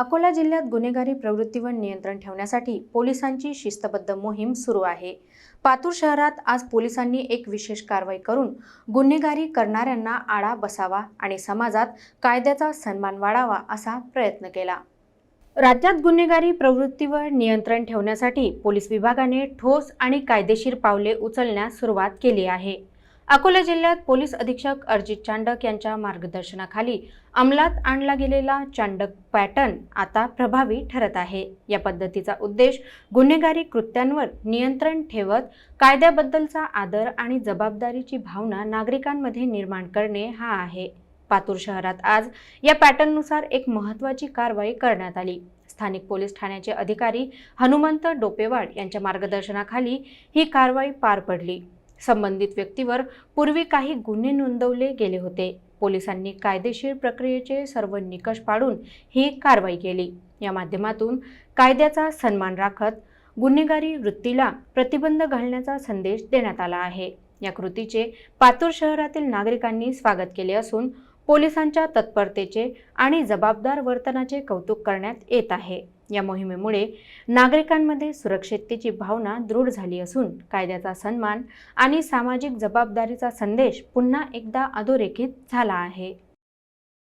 अकोला जिल्ह्यात गुन्हेगारी प्रवृत्तीवर नियंत्रण ठेवण्यासाठी पोलिसांची शिस्तबद्ध मोहीम सुरू आहे. पातूर शहरात आज पोलिसांनी एक विशेष कारवाई करून गुन्हेगारी करणाऱ्यांना आळा बसावा आणि समाजात कायद्याचा सन्मान वाढावा असा प्रयत्न केला. राज्यात गुन्हेगारी प्रवृत्तीवर नियंत्रण ठेवण्यासाठी पोलीस विभागाने ठोस आणि कायदेशीर पावले उचलण्यास सुरुवात केली आहे. अकोला जिल्ह्यात पोलीस अधीक्षक अर्जित चांडक यांच्या मार्गदर्शनाखाली अंमलात आणला गेलेला चांडक पॅटर्न आता प्रभावी ठरत आहे. या पद्धतीचा उद्देश गुन्हेगारी कृत्यांवर नियंत्रण ठेवत कायद्याबद्दलचा आदर आणि जबाबदारीची भावना नागरिकांमध्ये निर्माण करणे हा आहे. पातूर शहरात आज या पॅटर्ननुसार एक महत्त्वाची कारवाई करण्यात आली. स्थानिक पोलीस ठाण्याचे अधिकारी हनुमंत डोपेवाड यांच्या मार्गदर्शनाखाली ही कारवाई पार पडली. संबंधित व्यक्तीवर पूर्वी काही गुन्हे नोंदवले गेले होते. पोलिसांनी कायदेशीर प्रक्रियेचे सर्व निकष पाडून ही कारवाई केली. या माध्यमातून कायद्याचा सन्मान राखत गुन्हेगारी वृत्तीला प्रतिबंध घालण्याचा संदेश देण्यात आला आहे. या कृतीचे पातूर शहरातील नागरिकांनी स्वागत केले असून पोलिसांच्या तत्परतेचे आणि जबाबदार वर्तनाचे कौतुक करण्यात येत आहे. या मोहिमेमुळे नागरिकांमध्ये सुरक्षिततेची भावना दृढ झाली असून कायद्याचा सन्मान आणि सामाजिक जबाबदारीचा संदेश पुन्हा एकदा अधोरेखित झाला आहे.